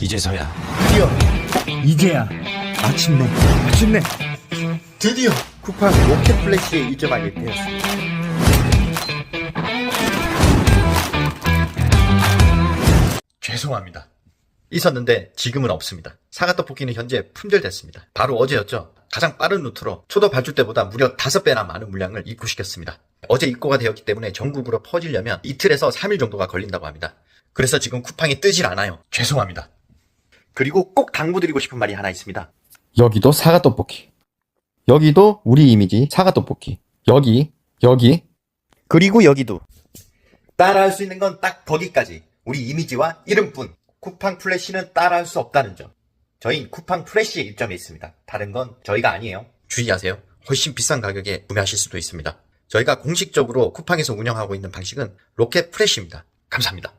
이제서야 드디어 이제야 마침내 마침내 드디어 쿠팡 로켓 플래시에 입점하게 되었습니다. 죄송합니다. 있었는데 지금은 없습니다. 사과 떡볶이는 현재 품절됐습니다. 바로 어제였죠. 가장 빠른 루트로 초도 발주 때보다 무려 5배나 많은 물량을 입고시켰습니다. 어제 입고가 되었기 때문에 전국으로 퍼지려면 이틀에서 3일 정도가 걸린다고 합니다. 그래서 지금 쿠팡이 뜨질 않아요. 죄송합니다. 그리고 꼭 당부드리고 싶은 말이 하나 있습니다. 여기도 사과 떡볶이. 여기도 우리 이미지 사과 떡볶이. 여기, 여기. 그리고 여기도 따라할 수 있는 건 딱 거기까지. 우리 이미지와 이름뿐. 쿠팡 플래시는 따라할 수 없다는 점. 저희 쿠팡 플래시에 입점해 있습니다. 다른 건 저희가 아니에요. 주의하세요. 훨씬 비싼 가격에 구매하실 수도 있습니다. 저희가 공식적으로 쿠팡에서 운영하고 있는 방식은 로켓 플래시입니다. 감사합니다